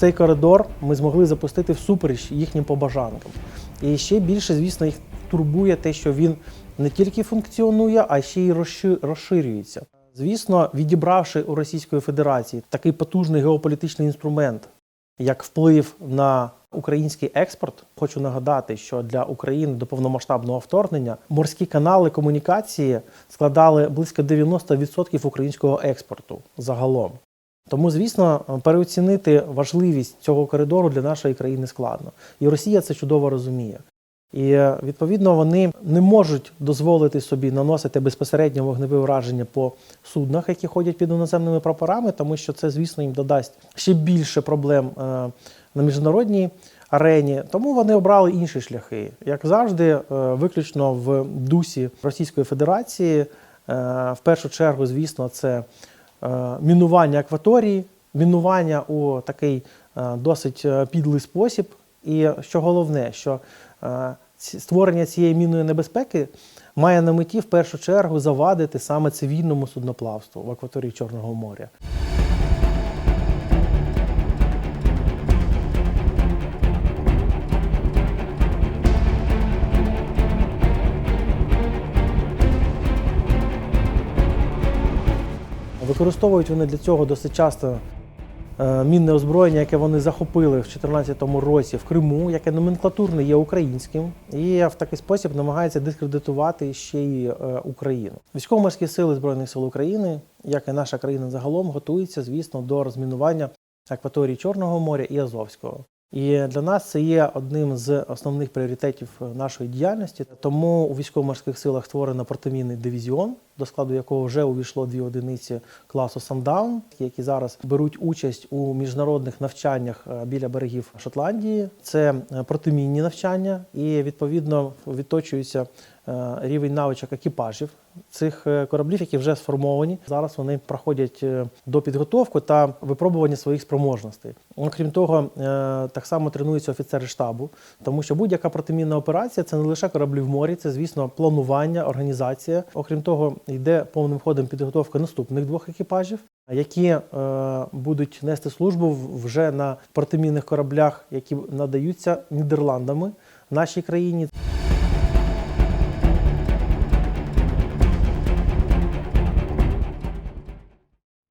цей коридор ми змогли запустити всупереч їхнім побажанкам. І ще більше, звісно, їх турбує те, що він не тільки функціонує, а ще й розширюється. Звісно, відібравши у Російської Федерації такий потужний геополітичний інструмент, як вплив на український експорт, хочу нагадати, що для України до повномасштабного вторгнення морські канали комунікації складали близько 90% українського експорту загалом. Тому, звісно, переоцінити важливість цього коридору для нашої країни складно. І Росія це чудово розуміє. І е, відповідно вони не можуть дозволити собі наносити безпосередньо вогневе враження по суднах, які ходять під іноземними прапорами, тому що це, звісно, їм додасть ще більше проблем е, на міжнародній арені. Тому вони обрали інші шляхи. Як завжди, е, виключно в дусі Російської Федерації, в першу чергу, звісно, це мінування акваторії, мінування у такий е, досить е, підлий спосіб. І що головне, що е, створення цієї мінної небезпеки має на меті в першу чергу завадити саме цивільному судноплавству в акваторії Чорного моря. Використовують вони для цього досить часто е, мінне озброєння, яке вони захопили в 2014 році в Криму, яке номенклатурно є українським, і в такий спосіб намагається дискредитувати ще й е, Україну. Військово-морські сили Збройних сил України, як і наша країна загалом, готуються, звісно, до розмінування акваторії Чорного моря і Азовського. І для нас це є одним з основних пріоритетів нашої діяльності. Тому у військово-морських силах створено протимінний дивізіон, до складу якого вже увійшло дві одиниці класу Сандаун, які зараз беруть участь у міжнародних навчаннях е, біля берегів Шотландії. Це е, протимінні навчання, і відповідно відточується е, рівень навичок екіпажів цих кораблів, які вже сформовані. Зараз вони проходять до підготовку та випробування своїх спроможностей. Окрім того, так само тренуються офіцери штабу, тому що будь-яка протимінна операція це не лише кораблі в морі, це звісно планування, організація. Окрім того, йде повним ходом підготовка наступних двох екіпажів. Які е, будуть нести службу вже на протимінних кораблях, які надаються Нідерландами нашій країні.